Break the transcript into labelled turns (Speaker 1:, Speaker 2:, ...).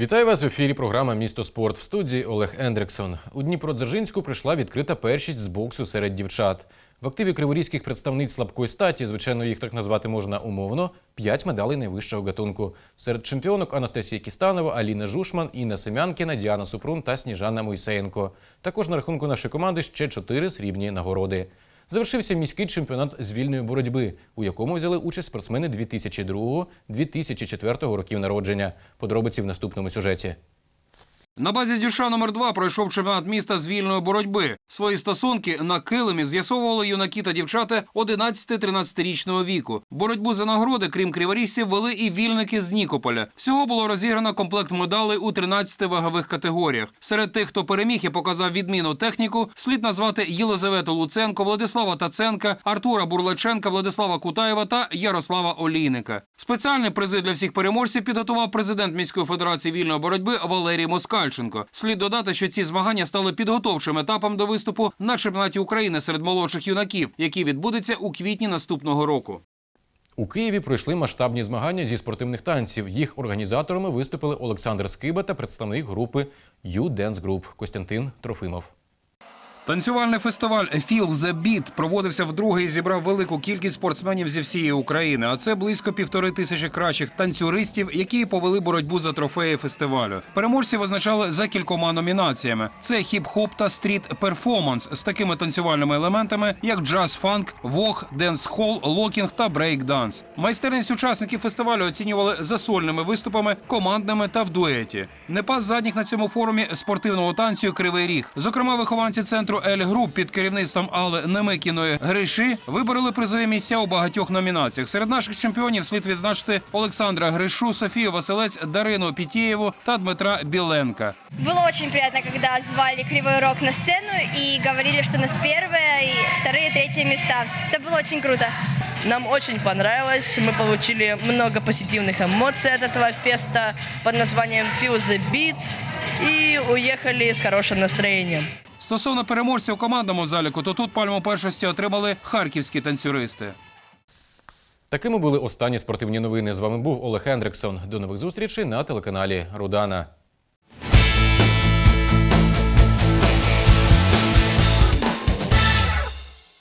Speaker 1: Вітаю вас в ефірі. Програма Місто спорт в студії Олег Ендриксон. У Дніпродзержинську прийшла відкрита першість з боксу серед дівчат. В активі криворізьких представниць слабкої статі, звичайно, їх так назвати можна умовно, п'ять медалей найвищого гатунку. Серед чемпіонок Анастасія Кістанова, Аліна Жушман, Інна Семянкіна, Діана Супрун та Сніжана Мойсеєнко. Також на рахунку нашої команди ще чотири срібні нагороди. Завершився міський чемпіонат з вільної боротьби, у якому взяли участь спортсмени 2002-2004 років народження. Подробиці в наступному сюжеті.
Speaker 2: На базі Дюша номер 2 пройшов чемпіонат міста з вільної боротьби. Свої стосунки на килимі з'ясовували юнаки та дівчата 11-13-річного віку. Боротьбу за нагороди, крім криворіжців, вели і вільники з Нікополя. Всього було розіграно комплект медалей у 13 вагових категоріях. Серед тих, хто переміг і показав відмінну техніку, слід назвати Єлизавету Луценко, Владислава Таценка, Артура Бурлаченка, Владислава Кутаєва та Ярослава Олійника. Спеціальні призи для всіх переможців підготував президент міської федерації вільної боротьби Валерій Москальченко. Слід додати, що ці змагання стали підготовчим етапом до виступу на чемпіонаті України серед молодших юнаків, який відбудеться у квітні наступного року.
Speaker 1: У Києві пройшли масштабні змагання зі спортивних танців. Їх організаторами виступили Олександр Скиба та представник групи «You Dance Group» Костянтин Трофимов.
Speaker 2: Танцювальний фестиваль «Feel the Beat» проводився вдруге і зібрав велику кількість спортсменів зі всієї України. А це близько півтори тисячі кращих танцюристів, які повели боротьбу за трофеї фестивалю. Переможці визначали за кількома номінаціями: це хіп-хоп та стріт-перформанс з такими танцювальними елементами, як джаз-фанк, вог, денс-хол, локінг та брейк-данс. Майстерність учасників фестивалю оцінювали за сольними виступами, командними та в дуеті. Не пас задніх на цьому форумі спортивного танцю Кривий Ріг. Зокрема, вихованці центру Ель Груп під керівництвом Алли Немикіної Гриші вибороли призові місця у багатьох номінаціях. Серед наших чемпіонів слід відзначити Олександра Гришу, Софію Василець, Дарину Пітєєву та Дмитра Біленка.
Speaker 3: Было очень приятно, когда звали Кривой Рок на сцену и говорили, что у нас первые, и вторые, третьи места. Это было очень круто.
Speaker 4: Нам очень понравилось. Мы получили много позитивных эмоций от этого феста под названием Feel the Beats и уехали с хорошим настроением.
Speaker 2: Стосовно переможців у командному заліку, то тут пальму першості отримали харківські танцюристи.
Speaker 1: Такими були останні спортивні новини. З вами був Олег Ендриксон. До нових зустрічей на телеканалі Рудана.